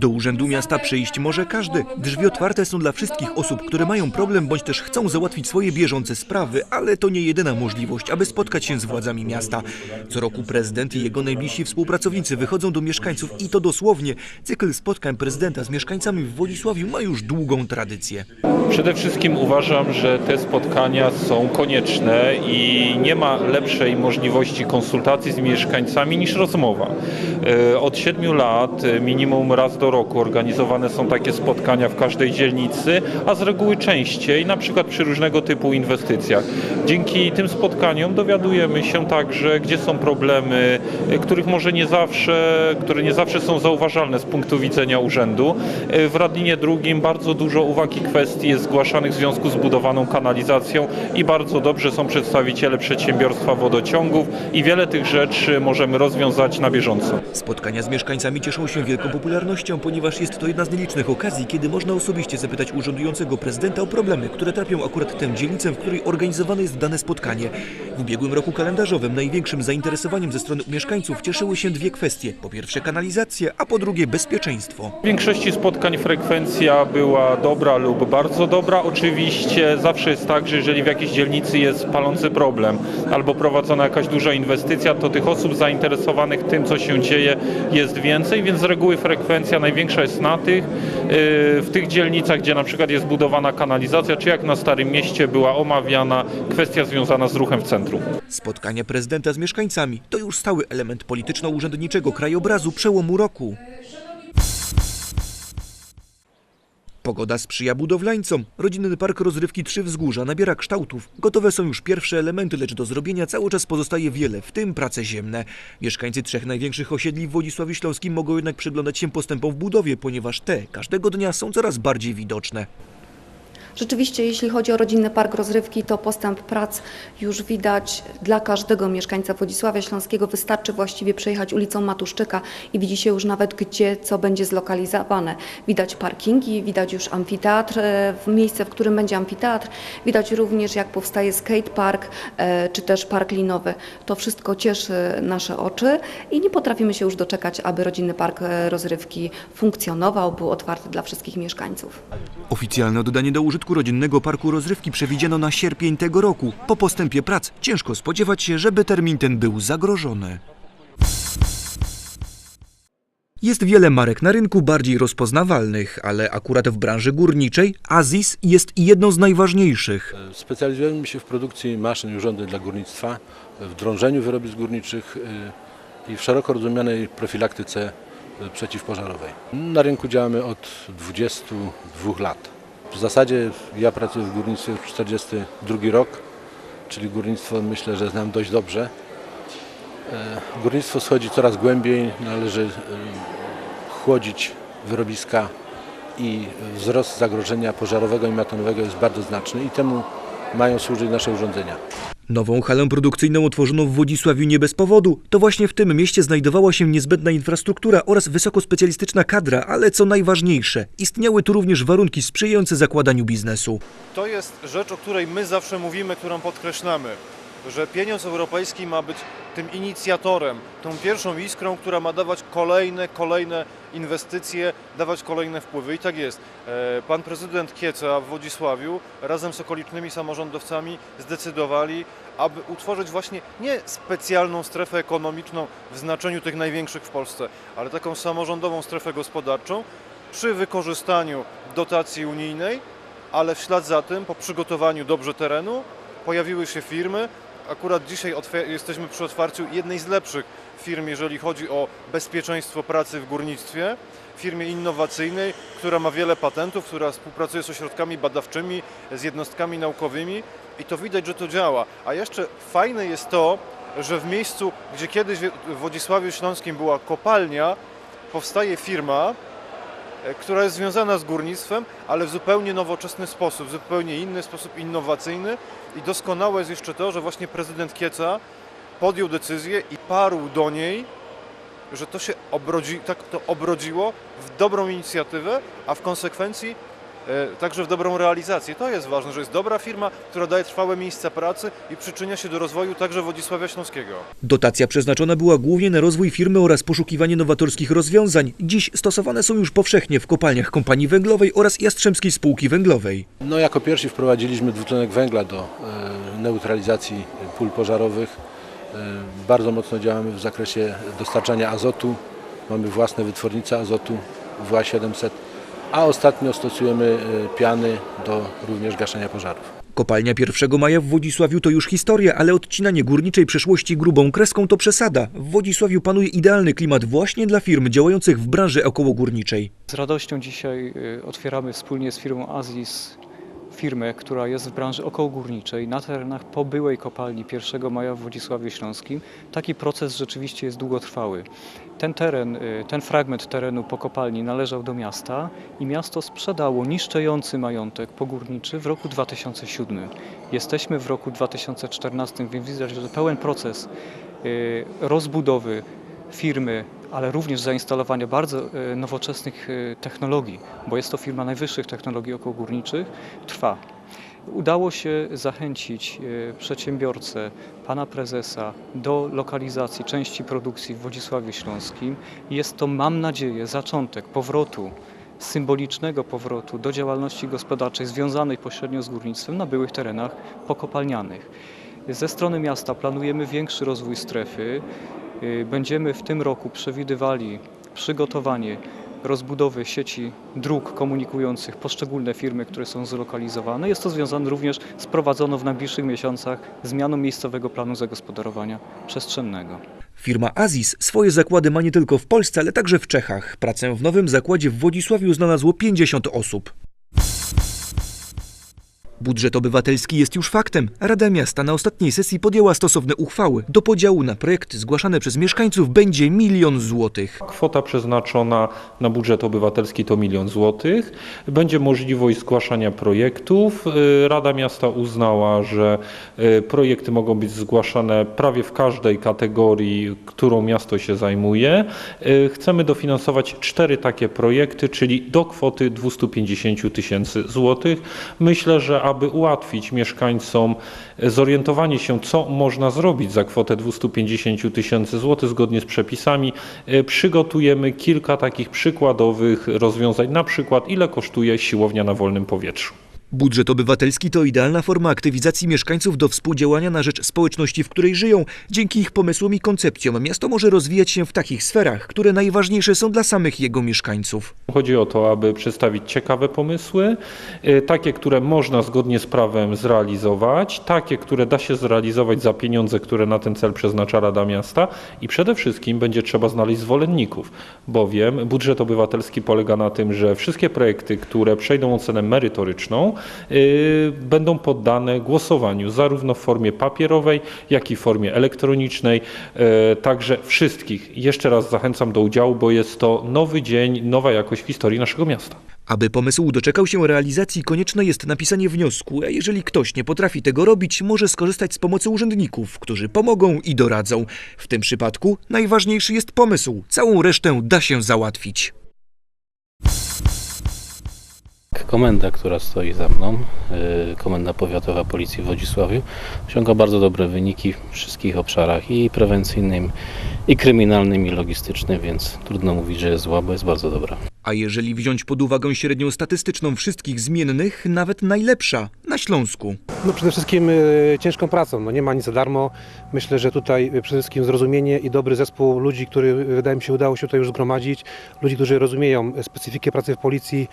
Do Urzędu Miasta przyjść może każdy. Drzwi otwarte są dla wszystkich osób, które mają problem bądź też chcą załatwić swoje bieżące sprawy, ale to nie jedyna możliwość, aby spotkać się z władzami miasta. Co roku prezydent i jego najbliżsi współpracownicy wychodzą do mieszkańców i to dosłownie. Cykl spotkań prezydenta z mieszkańcami w Wodzisławiu ma już długą tradycję. Przede wszystkim uważam, że te spotkania są konieczne i nie ma lepszej możliwości konsultacji z mieszkańcami niż rozmowa. E, Od siedmiu lat e, minimum raz do roku organizowane są takie spotkania w każdej dzielnicy, a z reguły częściej, na przykład przy różnego typu inwestycjach. Dzięki tym spotkaniom dowiadujemy się także, gdzie są problemy, e, których może nie zawsze, które nie zawsze są zauważalne z punktu widzenia urzędu. W Radlinie drugim bardzo dużo uwag i kwestii jest zgłaszanych w związku z budowaną kanalizacją i bardzo dobrze są przedstawiciele przedsiębiorstwa wodociągów i wiele tych rzeczy możemy rozwiązać na bieżąco. Spotkania z mieszkańcami cieszą się wielką popularnością, ponieważ jest to jedna z nielicznych okazji, kiedy można osobiście zapytać urzędującego prezydenta o problemy, które trapią akurat tę dzielnicę, w której organizowane jest dane spotkanie. W ubiegłym roku kalendarzowym największym zainteresowaniem ze strony mieszkańców cieszyły się dwie kwestie. Po pierwsze kanalizacja, a po drugie bezpieczeństwo. W większości spotkań frekwencja była dobra lub bardzo dobra. Oczywiście zawsze jest tak, że jeżeli w jakiejś dzielnicy jest palący problem albo prowadzona jakaś duża inwestycja, to tych osób zainteresowanych tym, co się dzieje, jest więcej, więc z reguły frekwencja największa jest na tych, yy, w tych dzielnicach, gdzie na przykład jest budowana kanalizacja, czy jak na Starym Mieście była omawiana kwestia związana z ruchem w centrum. Spotkania prezydenta z mieszkańcami to już stały element polityczno-urzędniczego krajobrazu przełomu roku. Pogoda sprzyja budowlańcom. Rodzinny park rozrywki Trzy Wzgórza nabiera kształtów. Gotowe są już pierwsze elementy, lecz do zrobienia cały czas pozostaje wiele, w tym prace ziemne. Mieszkańcy trzech największych osiedli w Wodzisławiu Śląskim mogą jednak przyglądać się postępom w budowie, ponieważ te każdego dnia są coraz bardziej widoczne. Rzeczywiście, jeśli chodzi o rodzinny park rozrywki, to postęp prac już widać dla każdego mieszkańca Wodzisławia Śląskiego. Wystarczy właściwie przejechać ulicą Matuszczyka i widzi się już nawet, gdzie co będzie zlokalizowane. Widać parkingi, widać już amfiteatr, e, miejsce, w którym będzie amfiteatr. Widać również, jak powstaje skatepark, e, czy też park linowy. To wszystko cieszy nasze oczy i nie potrafimy się już doczekać, aby rodzinny park e, rozrywki funkcjonował, był otwarty dla wszystkich mieszkańców. Oficjalne oddanie do użytku rodzinnego parku rozrywki przewidziano na sierpień tego roku. Po postępie prac ciężko spodziewać się, żeby termin ten był zagrożony. Jest wiele marek na rynku bardziej rozpoznawalnych, ale akurat w branży górniczej Azis jest jedną z najważniejszych. Specjalizujemy się w produkcji maszyn i urządzeń dla górnictwa, w drążeniu wyrobisk górniczych y, i w szeroko rozumianej profilaktyce y, przeciwpożarowej. Na rynku działamy od 22 lat. W zasadzie ja pracuję w górnictwie już 42 rok, czyli górnictwo myślę, że znam dość dobrze. E, Górnictwo schodzi coraz głębiej, należy y, chłodzić wyrobiska i wzrost zagrożenia pożarowego i metanowego jest bardzo znaczny i temu mają służyć nasze urządzenia. Nową halę produkcyjną otworzono w Wodzisławiu nie bez powodu. To właśnie w tym mieście znajdowała się niezbędna infrastruktura oraz wysokospecjalistyczna kadra, ale co najważniejsze, istniały tu również warunki sprzyjające zakładaniu biznesu. To jest rzecz, o której my zawsze mówimy, którą podkreślamy, że pieniądz europejski ma być tym inicjatorem, tą pierwszą iskrą, która ma dawać kolejne, kolejne inwestycje, dawać kolejne wpływy. I tak jest. E, Pan prezydent Kieca w Wodzisławiu razem z okolicznymi samorządowcami zdecydowali, aby utworzyć właśnie nie specjalną strefę ekonomiczną w znaczeniu tych największych w Polsce, ale taką samorządową strefę gospodarczą przy wykorzystaniu dotacji unijnej, ale w ślad za tym, po przygotowaniu dobrze terenu, pojawiły się firmy. Akurat dzisiaj jesteśmy przy otwarciu jednej z lepszych firm, jeżeli chodzi o bezpieczeństwo pracy w górnictwie. Firmie innowacyjnej, która ma wiele patentów, która współpracuje z ośrodkami badawczymi, z jednostkami naukowymi i to widać, że to działa. A jeszcze fajne jest to, że w miejscu, gdzie kiedyś w Wodzisławiu Śląskim była kopalnia, powstaje firma, która jest związana z górnictwem, ale w zupełnie nowoczesny sposób, w zupełnie inny sposób innowacyjny. I doskonałe jest jeszcze to, że właśnie prezydent Kieca podjął decyzję i parł do niej, że to się obrodzi, tak to obrodziło w dobrą inicjatywę, a w konsekwencji e, także w dobrą realizację. To jest ważne, że jest dobra firma, która daje trwałe miejsca pracy i przyczynia się do rozwoju także Wodzisławia Śląskiego. Dotacja przeznaczona była głównie na rozwój firmy oraz poszukiwanie nowatorskich rozwiązań. Dziś stosowane są już powszechnie w kopalniach kompanii węglowej oraz Jastrzębskiej Spółki Węglowej. No jako pierwsi wprowadziliśmy dwutlenek węgla do e, neutralizacji pól pożarowych. E, Bardzo mocno działamy w zakresie dostarczania azotu. Mamy własne wytwornice azotu WA700, a ostatnio stosujemy e, piany do również gaszenia pożarów. Kopalnia 1 maja w Wodzisławiu to już historia, ale odcinanie górniczej przeszłości grubą kreską to przesada. W Wodzisławiu panuje idealny klimat właśnie dla firm działających w branży okołogórniczej. Z radością dzisiaj y, otwieramy wspólnie z firmą Azis firmę, która jest w branży okołogórniczej na terenach po byłej kopalni 1 maja w Wodzisławiu Śląskim. Taki proces rzeczywiście jest długotrwały. Ten teren, y, ten fragment terenu po kopalni należał do miasta i miasto sprzedało niszczejący majątek pogórniczy w roku 2007. Jesteśmy w roku 2014, więc widać, że pełen proces y, rozbudowy firmy, ale również zainstalowania bardzo e, nowoczesnych e, technologii, bo jest to firma najwyższych technologii okołogórniczych, trwa. Udało się zachęcić e, przedsiębiorcę, pana prezesa do lokalizacji części produkcji w Wodzisławiu Śląskim. Jest to, mam nadzieję, zaczątek powrotu, symbolicznego powrotu do działalności gospodarczej związanej pośrednio z górnictwem na byłych terenach pokopalnianych. Ze strony miasta planujemy większy rozwój strefy. Y, Będziemy w tym roku przewidywali przygotowanie rozbudowy sieci dróg komunikujących poszczególne firmy, które są zlokalizowane. Jest to związane również z prowadzoną w najbliższych miesiącach zmianą miejscowego planu zagospodarowania przestrzennego. Firma Azis swoje zakłady ma nie tylko w Polsce, ale także w Czechach. Pracę w nowym zakładzie w Wodzisławiu znalazło 50 osób. Budżet obywatelski jest już faktem. Rada Miasta na ostatniej sesji podjęła stosowne uchwały. Do podziału na projekty zgłaszane przez mieszkańców będzie milion złotych. Kwota przeznaczona na budżet obywatelski to milion złotych. Będzie możliwość zgłaszania projektów. Y, Rada Miasta uznała, że y, projekty mogą być zgłaszane prawie w każdej kategorii, którą miasto się zajmuje. Y, Chcemy dofinansować cztery takie projekty, czyli do kwoty 250 tysięcy złotych. Myślę, że aby ułatwić mieszkańcom zorientowanie się, co można zrobić za kwotę 250 tysięcy złotych zgodnie z przepisami, y, przygotujemy kilka takich przykładowych rozwiązań, na przykład ile kosztuje siłownia na wolnym powietrzu. Budżet obywatelski to idealna forma aktywizacji mieszkańców do współdziałania na rzecz społeczności, w której żyją. Dzięki ich pomysłom i koncepcjom miasto może rozwijać się w takich sferach, które najważniejsze są dla samych jego mieszkańców. Chodzi o to, aby przedstawić ciekawe pomysły, y, takie, które można zgodnie z prawem zrealizować, takie, które da się zrealizować za pieniądze, które na ten cel przeznacza Rada Miasta i przede wszystkim będzie trzeba znaleźć zwolenników, bowiem budżet obywatelski polega na tym, że wszystkie projekty, które przejdą ocenę merytoryczną, będą poddane głosowaniu zarówno w formie papierowej, jak i w formie elektronicznej. Y, Także wszystkich jeszcze raz zachęcam do udziału, bo jest to nowy dzień, nowa jakość historii naszego miasta. Aby pomysł doczekał się realizacji, konieczne jest napisanie wniosku, a jeżeli ktoś nie potrafi tego robić, może skorzystać z pomocy urzędników, którzy pomogą i doradzą. W tym przypadku najważniejszy jest pomysł, całą resztę da się załatwić. Komenda, która stoi za mną, y, Komenda Powiatowa Policji w Wodzisławiu, osiąga bardzo dobre wyniki w wszystkich obszarach i prewencyjnym, i kryminalnym, i logistycznym, więc trudno mówić, że jest zła, bo jest bardzo dobra. A jeżeli wziąć pod uwagę średnią statystyczną wszystkich zmiennych, nawet najlepsza na Śląsku. No przede wszystkim e, ciężką pracą, no nie ma nic za darmo. Myślę, że tutaj e, przede wszystkim zrozumienie i dobry zespół ludzi, który e, wydaje mi się udało się tutaj już zgromadzić. Ludzi, którzy rozumieją e, specyfikę pracy w policji,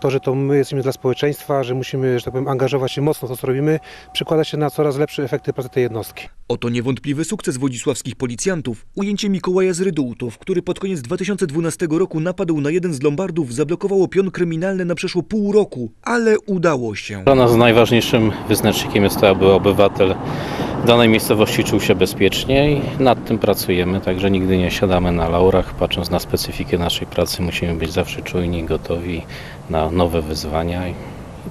to, że to my jesteśmy dla społeczeństwa, że musimy, że tak powiem, angażować się mocno w to, co robimy, przekłada się na coraz lepsze efekty pracy tej jednostki. Oto niewątpliwy sukces wodzisławskich policjantów. Ujęcie Mikołaja z Rydułtów, który pod koniec 2012 roku napadł na jeden z lombardów, zablokowało pion kryminalny na przeszło pół roku, ale udało się. Dla nas najważniejszym wyznacznikiem jest to, aby obywatel danej miejscowości czuł się bezpiecznie i nad tym pracujemy, także nigdy nie siadamy na laurach. Patrząc na specyfikę naszej pracy, musimy być zawsze czujni, gotowi na nowe wyzwania i,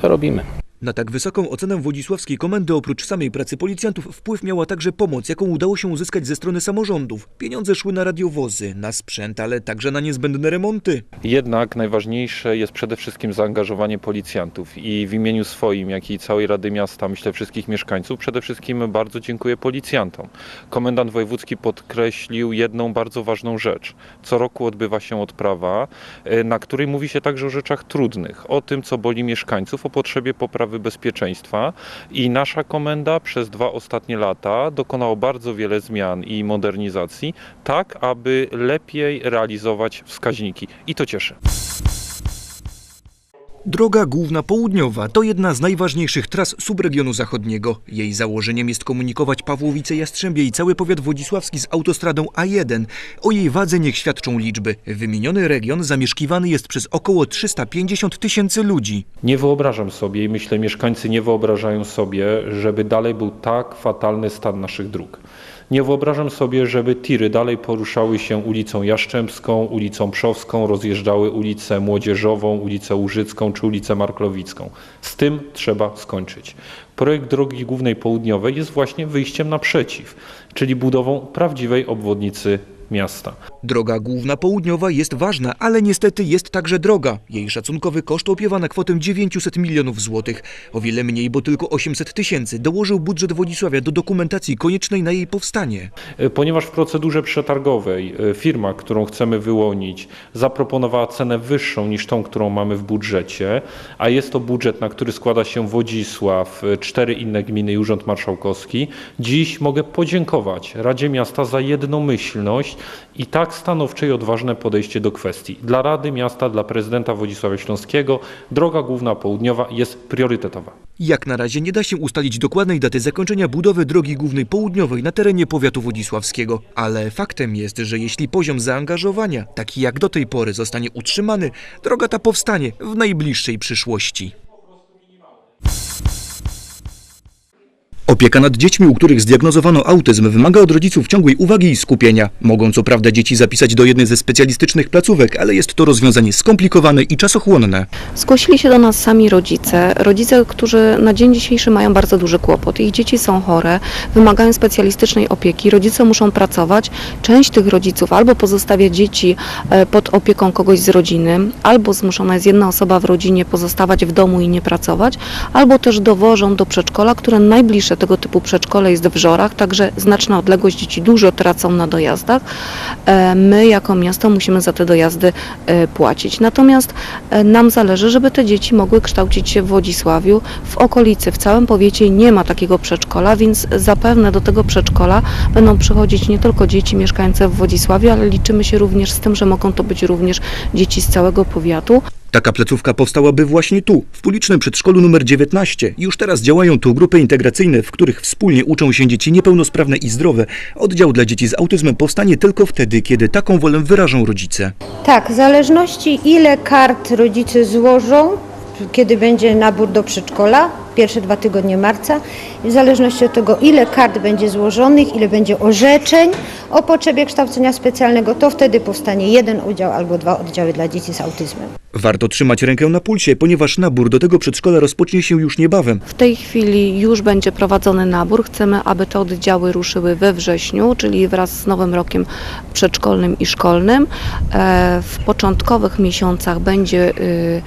to robimy. Na tak wysoką ocenę Wodzisławskiej Komendy oprócz samej pracy policjantów wpływ miała także pomoc, jaką udało się uzyskać ze strony samorządów. Pieniądze szły na radiowozy, na sprzęt, ale także na niezbędne remonty. Jednak najważniejsze jest przede wszystkim zaangażowanie policjantów i w imieniu swoim, jak i całej Rady Miasta, myślę wszystkich mieszkańców, przede wszystkim bardzo dziękuję policjantom. Komendant wojewódzki podkreślił jedną bardzo ważną rzecz. Co roku odbywa się odprawa, e, na której mówi się także o rzeczach trudnych, o tym, co boli mieszkańców, o potrzebie poprawy bezpieczeństwa i nasza komenda przez dwa ostatnie lata dokonała bardzo wiele zmian i modernizacji, tak aby lepiej realizować wskaźniki i to cieszy. Droga Główna Południowa to jedna z najważniejszych tras subregionu zachodniego. Jej założeniem jest komunikować Pawłowice Jastrzębie i cały powiat wodzisławski z autostradą A1. O jej wadze niech świadczą liczby. Wymieniony region zamieszkiwany jest przez około 350 tysięcy ludzi. Nie wyobrażam sobie i myślę mieszkańcy nie wyobrażają sobie, żeby dalej był tak fatalny stan naszych dróg. Nie wyobrażam sobie, żeby tiry dalej poruszały się ulicą Jaszczębską, ulicą Przowską, rozjeżdżały ulicę Młodzieżową, ulicę Łużycką czy ulicę Marklovicką. Z tym trzeba skończyć. Projekt Drogi Głównej Południowej jest właśnie wyjściem naprzeciw, czyli budową prawdziwej obwodnicy miasta. Droga Główna Południowa jest ważna, ale niestety jest także droga. Jej szacunkowy koszt opiewa na kwotę 900 milionów złotych. O wiele mniej, bo tylko 800 tysięcy dołożył budżet Wodzisławia do dokumentacji koniecznej na jej powstanie. E, Ponieważ w procedurze przetargowej e, firma, którą chcemy wyłonić, zaproponowała cenę wyższą niż tą, którą mamy w budżecie, a jest to budżet, na który składa się Wodzisław, e, cztery inne gminy i Urząd Marszałkowski, dziś mogę podziękować Radzie Miasta za jednomyślność i tak stanowcze i odważne podejście do kwestii. Dla Rady Miasta, dla prezydenta Wodzisławia Śląskiego droga główna południowa jest priorytetowa. Jak na razie nie da się ustalić dokładnej daty zakończenia budowy drogi głównej południowej na terenie powiatu wodzisławskiego, ale faktem jest, że jeśli poziom zaangażowania, taki jak do tej pory, zostanie utrzymany, droga ta powstanie w najbliższej przyszłości. Opieka nad dziećmi, u których zdiagnozowano autyzm, wymaga od rodziców ciągłej uwagi i skupienia. Mogą co prawda dzieci zapisać do jednej ze specjalistycznych placówek, ale jest to rozwiązanie skomplikowane i czasochłonne. Zgłosili się do nas sami rodzice, rodzice, którzy na dzień dzisiejszy mają bardzo duży kłopot. Ich dzieci są chore, wymagają specjalistycznej opieki, rodzice muszą pracować. Część tych rodziców albo pozostawia dzieci e, pod opieką kogoś z rodziny, albo zmuszona jest jedna osoba w rodzinie pozostawać w domu i nie pracować, albo też dowożą do przedszkola, które najbliższe tego typu przedszkole jest w Żorach, także znaczna odległość dzieci dużo tracą na dojazdach. E, My jako miasto musimy za te dojazdy e, płacić. Natomiast e, nam zależy, żeby te dzieci mogły kształcić się w Wodzisławiu. W okolicy, w całym powiecie nie ma takiego przedszkola, więc zapewne do tego przedszkola będą przychodzić nie tylko dzieci mieszkające w Wodzisławiu, ale liczymy się również z tym, że mogą to być również dzieci z całego powiatu. Taka placówka powstałaby właśnie tu, w publicznym przedszkolu numer 19. Już teraz działają tu grupy integracyjne, w których wspólnie uczą się dzieci niepełnosprawne i zdrowe. Oddział dla dzieci z autyzmem powstanie tylko wtedy, kiedy taką wolę wyrażą rodzice. Tak, w zależności ile kart rodzice złożą, kiedy będzie nabór do przedszkola, pierwsze dwa tygodnie marca, w zależności od tego ile kart będzie złożonych, ile będzie orzeczeń o potrzebie kształcenia specjalnego, to wtedy powstanie jeden oddział albo dwa oddziały dla dzieci z autyzmem. Warto trzymać rękę na pulsie, ponieważ nabór do tego przedszkola rozpocznie się już niebawem. W tej chwili już będzie prowadzony nabór. Chcemy, aby te oddziały ruszyły we wrześniu, czyli wraz z nowym rokiem przedszkolnym i szkolnym. E, W początkowych miesiącach będzie y,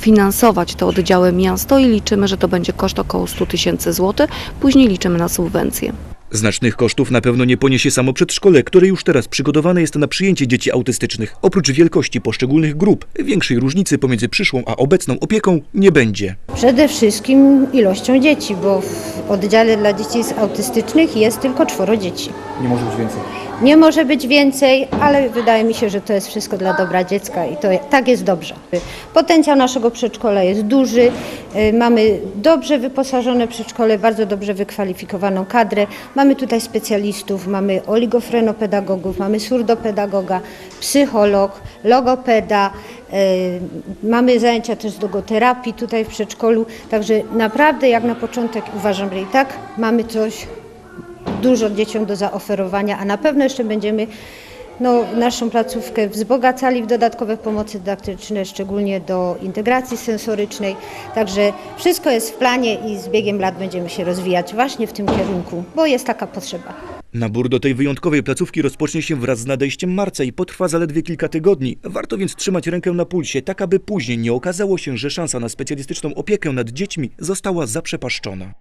finansować te oddziały miasto i liczymy, że to będzie koszt około 100 tysięcy złotych. Później liczymy na subwencje. Znacznych kosztów na pewno nie poniesie samo przedszkole, które już teraz przygotowane jest na przyjęcie dzieci autystycznych. Oprócz wielkości poszczególnych grup, większej różnicy pomiędzy przyszłą a obecną opieką nie będzie. Przede wszystkim ilością dzieci, bo w oddziale dla dzieci z autystycznych jest tylko czworo dzieci. Nie może być więcej. Nie może być więcej, ale wydaje mi się, że to jest wszystko dla dobra dziecka i to tak jest dobrze. Potencjał naszego przedszkola jest duży. y, Mamy dobrze wyposażone przedszkole, bardzo dobrze wykwalifikowaną kadrę. Mamy tutaj specjalistów, mamy oligofrenopedagogów, mamy surdopedagoga, psycholog, logopeda. y, Mamy zajęcia też z logoterapii tutaj w przedszkolu. Także naprawdę jak na początek uważam, że i tak mamy coś dużo dzieciom do zaoferowania, a na pewno jeszcze będziemy no, naszą placówkę wzbogacali w dodatkowe pomocy dydaktyczne, szczególnie do integracji sensorycznej. Także wszystko jest w planie i z biegiem lat będziemy się rozwijać właśnie w tym kierunku, bo jest taka potrzeba. Nabór do tej wyjątkowej placówki rozpocznie się wraz z nadejściem marca i potrwa zaledwie kilka tygodni. Warto więc trzymać rękę na pulsie, tak aby później nie okazało się, że szansa na specjalistyczną opiekę nad dziećmi została zaprzepaszczona.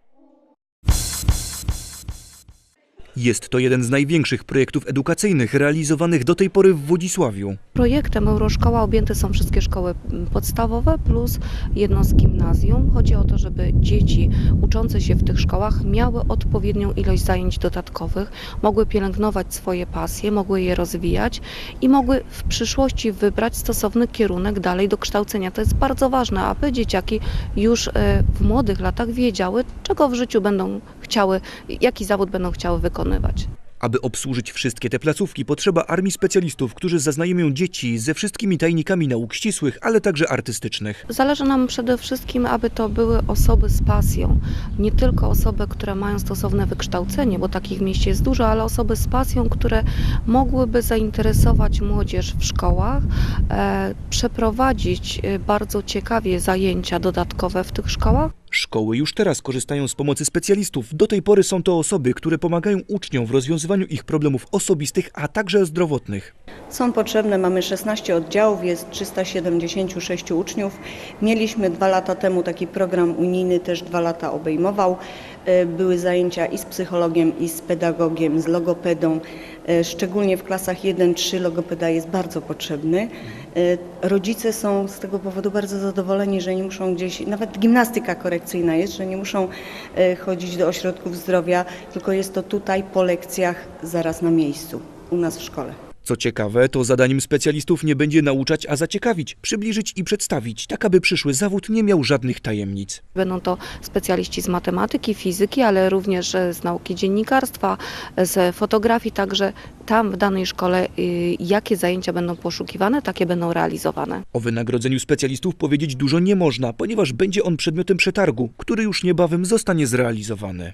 Jest to jeden z największych projektów edukacyjnych realizowanych do tej pory w Wodzisławiu. Projektem Euroszkoła objęte są wszystkie szkoły podstawowe plus jedno z gimnazjum. Chodzi o to, żeby dzieci uczące się w tych szkołach miały odpowiednią ilość zajęć dodatkowych, mogły pielęgnować swoje pasje, mogły je rozwijać i mogły w przyszłości wybrać stosowny kierunek dalej do kształcenia. To jest bardzo ważne, aby dzieciaki już e, w młodych latach wiedziały, czego w życiu będą chciały, jaki zawód będą chciały wykonywać. Aby obsłużyć wszystkie te placówki, potrzeba armii specjalistów, którzy zaznajomią dzieci ze wszystkimi tajnikami nauk ścisłych, ale także artystycznych. Zależy nam przede wszystkim, aby to były osoby z pasją. Nie tylko osoby, które mają stosowne wykształcenie, bo takich w mieście jest dużo, ale osoby z pasją, które mogłyby zainteresować młodzież w szkołach, e, przeprowadzić e, bardzo ciekawie zajęcia dodatkowe w tych szkołach. Szkoły już teraz korzystają z pomocy specjalistów. Do tej pory są to osoby, które pomagają uczniom w rozwiązywaniu ich problemów osobistych, a także zdrowotnych. Są potrzebne, mamy 16 oddziałów, jest 376 uczniów. Mieliśmy dwa lata temu taki program unijny, też dwa lata obejmował. E, Były zajęcia i z psychologiem, i z pedagogiem, z logopedą. E, Szczególnie w klasach 1-3 logopeda jest bardzo potrzebny. E, Rodzice są z tego powodu bardzo zadowoleni, że nie muszą gdzieś, nawet gimnastyka korekcyjna jest, że nie muszą e, chodzić do ośrodków zdrowia, tylko jest to tutaj po lekcjach zaraz na miejscu, u nas w szkole. Co ciekawe, to zadaniem specjalistów nie będzie nauczać, a zaciekawić, przybliżyć i przedstawić, tak aby przyszły zawód nie miał żadnych tajemnic. Będą to specjaliści z matematyki, fizyki, ale również e, z nauki dziennikarstwa, e, z fotografii, także tam w danej szkole y, jakie zajęcia będą poszukiwane, takie będą realizowane. O wynagrodzeniu specjalistów powiedzieć dużo nie można, ponieważ będzie on przedmiotem przetargu, który już niebawem zostanie zrealizowany.